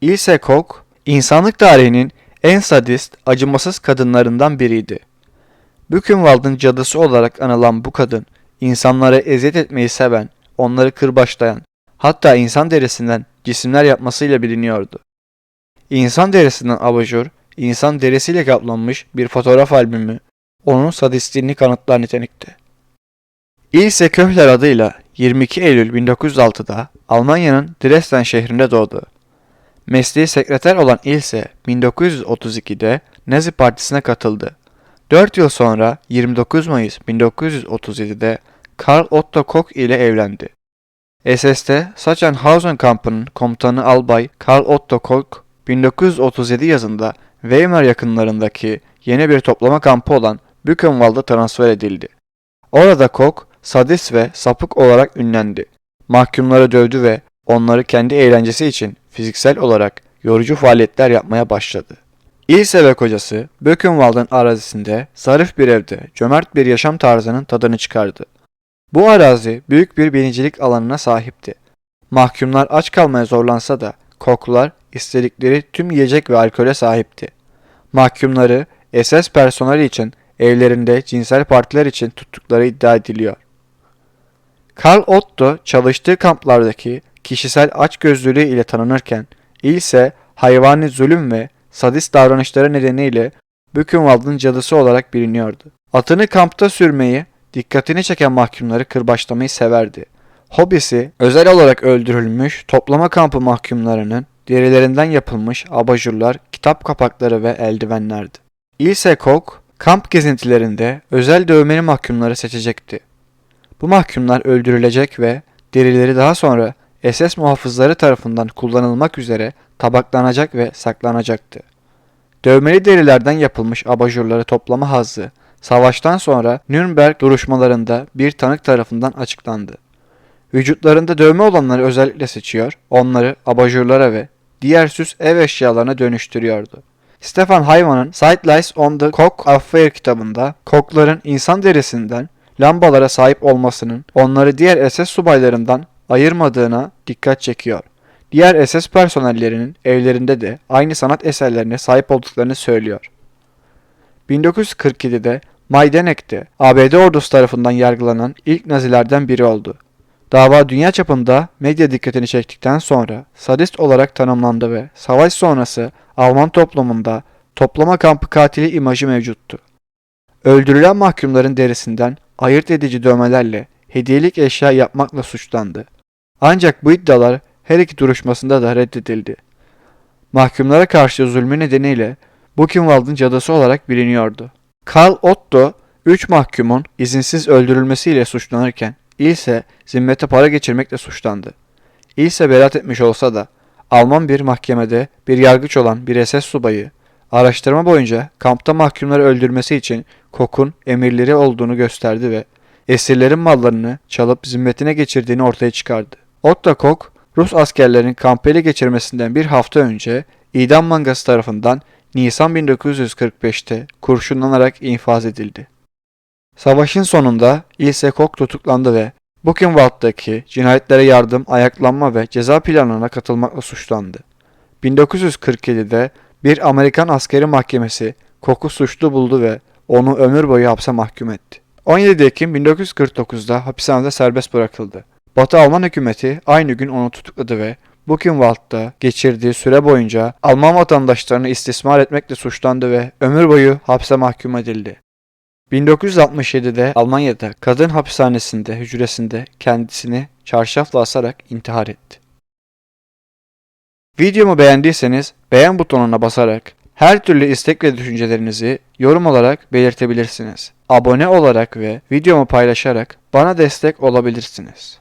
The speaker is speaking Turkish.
Ilse Koch, insanlık tarihinin en sadist, acımasız kadınlarından biriydi. Buchenwald'ın cadısı olarak anılan bu kadın, insanlara eziyet etmeyi seven, onları kırbaçlayan, hatta insan derisinden cisimler yapmasıyla biliniyordu. İnsan derisinden abajur, insan derisiyle kaplanmış bir fotoğraf albümü, onun sadistliğini kanıtlar nitelikte. Ilse Köhler adıyla 22 Eylül 1906'da Almanya'nın Dresden şehrinde doğdu. Mesleği sekreter olan Ilse 1932'de Nazi Partisi'ne katıldı. 4 yıl sonra 29 Mayıs 1937'de Karl Otto Koch ile evlendi. SS'te Sachsenhausen kampının komutanı albay Karl Otto Koch 1937 yazında Weimar yakınlarındaki yeni bir toplama kampı olan Buchenwald'a transfer edildi. Orada Koch sadist ve sapık olarak ünlendi. Mahkumları dövdü ve onları kendi eğlencesi için fiziksel olarak yorucu faaliyetler yapmaya başladı. İlse ve kocası Buchenwald'ın arazisinde zarif bir evde cömert bir yaşam tarzının tadını çıkardı. Bu arazi büyük bir binicilik alanına sahipti. Mahkumlar aç kalmaya zorlansa da koklar istedikleri tüm yiyecek ve alkole sahipti. Mahkumları SS personeli için evlerinde cinsel partiler için tuttukları iddia ediliyor. Karl Otto çalıştığı kamplardaki kişisel açgözlülüğü ile tanınırken, ise hayvani zulüm ve sadist davranışları nedeniyle Buchenwald'ın cadısı olarak biliniyordu. Atını kampta sürmeyi, dikkatini çeken mahkumları kırbaçlamayı severdi. Hobisi özel olarak öldürülmüş toplama kampı mahkumlarının derilerinden yapılmış abajurlar, kitap kapakları ve eldivenlerdi. Ilse Koch, kamp gezintilerinde özel dövmeli mahkumları seçecekti. Bu mahkumlar öldürülecek ve derileri daha sonra SS muhafızları tarafından kullanılmak üzere tabaklanacak ve saklanacaktı. Dövmeli derilerden yapılmış abajurları toplama hazzı, savaştan sonra Nürnberg duruşmalarında bir tanık tarafından açıklandı. Vücutlarında dövme olanları özellikle seçiyor, onları abajurlara ve diğer süs ev eşyalarına dönüştürüyordu. Stefan Hayman'ın Sidelights on the Cock Affair kitabında kokların insan derisinden lambalara sahip olmasının onları diğer SS subaylarından ayırmadığına dikkat çekiyor. Diğer SS personellerinin evlerinde de aynı sanat eserlerine sahip olduklarını söylüyor. 1947'de Majdanek'te ABD ordusu tarafından yargılanan ilk Nazilerden biri oldu. Dava dünya çapında medya dikkatini çektikten sonra sadist olarak tanımlandı ve savaş sonrası Alman toplumunda toplama kampı katili imajı mevcuttu. Öldürülen mahkumların derisinden ayırt edici dövmelerle hediyelik eşya yapmakla suçlandı. Ancak bu iddialar her iki duruşmasında da reddedildi. Mahkumlara karşı zulmü nedeniyle Buchenwald'ın cadısı olarak biliniyordu. Karl Otto, 3 mahkumun izinsiz öldürülmesiyle suçlanırken İlse zimmete para geçirmekle suçlandı. İlse beraat etmiş olsa da Alman bir mahkemede bir yargıç olan bir SS subayı araştırma boyunca kampta mahkumları öldürmesi için Koch'un emirleri olduğunu gösterdi ve esirlerin mallarını çalıp zimmetine geçirdiğini ortaya çıkardı. Otto Koch, Rus askerlerin kampı ele geçirmesinden bir hafta önce idam mangası tarafından Nisan 1945'te kurşunlanarak infaz edildi. Savaşın sonunda Ilse Koch tutuklandı ve Buchenwald'daki cinayetlere yardım, ayaklanma ve ceza planına katılmakla suçlandı. 1947'de bir Amerikan askeri mahkemesi Koch'u suçlu buldu ve onu ömür boyu hapse mahkum etti. 17 Ekim 1949'da hapishanede serbest bırakıldı. Batı Alman hükümeti aynı gün onu tutukladı ve Buchenwald'da geçirdiği süre boyunca Alman vatandaşlarını istismar etmekle suçlandı ve ömür boyu hapse mahkum edildi. 1967'de Almanya'da kadın hapishanesinde hücresinde kendisini çarşafla asarak intihar etti. Videomu beğendiyseniz beğen butonuna basarak her türlü istek ve düşüncelerinizi yorum olarak belirtebilirsiniz. Abone olarak ve videomu paylaşarak bana destek olabilirsiniz.